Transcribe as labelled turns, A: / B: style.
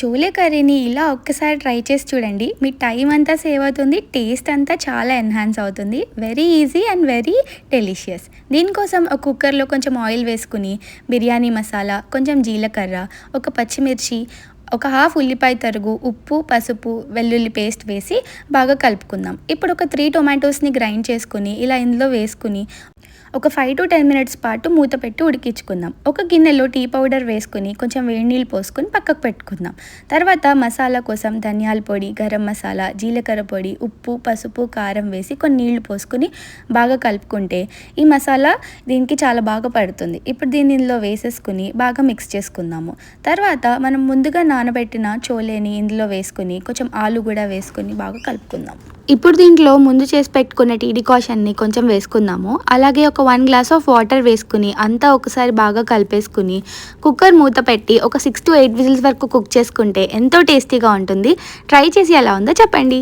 A: చోలే కర్రీని ఇలా ఒక్కసారి ట్రై చేసి చూడండి. మీ టైం అంతా సేవ్ అవుతుంది టేస్ట్ అంతా చాలా ఎన్హాన్స్ అవుతుంది. Very easy and very delicious. దీనికోసం ఒక కుక్కర్లో కొంచెం ఆయిల్ వేసుకుని బిర్యానీ మసాలా కొంచెం జీలకర్ర ఒక పచ్చిమిర్చి ఒక హాఫ్ ఉల్లిపాయ తరుగు ఉప్పు పసుపు వెల్లుల్లి పేస్ట్ వేసి బాగా కలుపుకుందాం. ఇప్పుడు ఒక త్రీ టొమాటోస్ని గ్రైండ్ చేసుకుని ఇలా ఇందులో వేసుకుని ఒక ఫైవ్ టు టెన్ మినిట్స్ పాటు మూత పెట్టి ఉడికించుకుందాం. ఒక గిన్నెలో టీ పౌడర్ వేసుకుని కొంచెం వేడి నీళ్ళు పోసుకొని పక్కకు పెట్టుకుందాం. తర్వాత మసాలా కోసం ధనియాల పొడి గరం మసాలా జీలకర్ర పొడి ఉప్పు పసుపు కారం వేసి కొన్ని నీళ్ళు పోసుకొని బాగా కలుపుకుంటే ఈ మసాలా దీనికి చాలా బాగా పడుతుంది. ఇప్పుడు దీని ఇందులో వేసేసుకుని బాగా మిక్స్ చేసుకుందాము. తర్వాత మనం ముందుగా నానబెట్టిన చోలేని ఇందులో వేసుకుని కొంచెం ఆలు కూడా వేసుకుని బాగా కలుపుకుందాం. ఇప్పుడు దీంట్లో ముందు చేసి పెట్టుకున్న టీ డికాషన్ని కొంచెం వేసుకుందాము. అలాగే ఒక వన్ గ్లాస్ ఆఫ్ వాటర్ వేసుకుని అంతా ఒకసారి బాగా కలిపేసుకుని కుక్కర్ మూత పెట్టి ఒక సిక్స్ టు ఎయిట్ విజిల్స్ వరకు కుక్ చేసుకుంటే ఎంతో టేస్టీగా ఉంటుంది. ట్రై చేసి ఎలా ఉందో చెప్పండి.